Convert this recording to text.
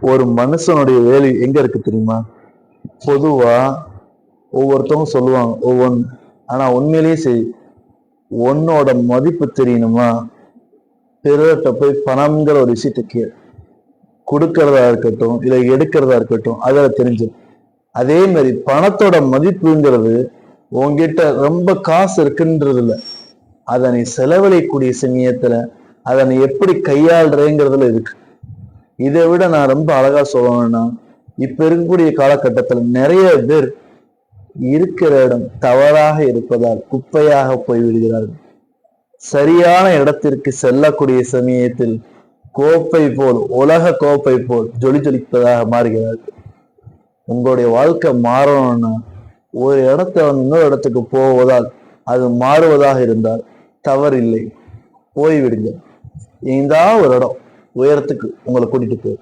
ஒரு மனுஷனுடைய வேலை எங்க இருக்கு தெரியுமா? பொதுவா ஒவ்வொருத்தவங்க சொல்லுவாங்க ஒவ்வொன்று ஆனா உண்மையிலேயே சரி உன்னோட மதிப்பு தெரியணுமா? பிறர்கிட்ட போய் பணம்ங்கிற ஒரு விஷயத்தை கேள் கொடுக்கறதா இருக்கட்டும் இல்லை எடுக்கிறதா இருக்கட்டும் அதில் தெரிஞ்சு. அதே மாதிரி பணத்தோட மதிப்புங்கிறது உன்கிட்ட ரொம்ப காசு இருக்குன்றது இல்ல அதை நீ செலவழிக்கக்கூடிய சமயத்துல அதை நீ எப்படி கையாளுறேங்கிறதுல இருக்கு. இதை விட நான் ரொம்ப அழகா சொல்லணும்னா இப்ப இருக்கக்கூடிய காலகட்டத்துல நிறைய பேர் இருக்கிற இடம் தவறாக இருப்பதால் குப்பையாக போய் விடுகிறார்கள் சரியான இடத்திற்கு செல்லக்கூடிய சமயத்தில் கோப்பை போல் உலக கோப்பை போல் ஜொலி ஜொலிப்பதாக மாறுகிறார்கள். உங்களுடைய வாழ்க்கை மாறணும்னா ஒரு இடத்த வந்து இன்னொரு இடத்துக்கு போவதால் அது மாறுவதாக இருந்தால் தவறில்லை போய்விடுங்க எங்கேயா ஒரு இடம். உயரத்துக்கு உங்களை கூட்டிட்டு போய்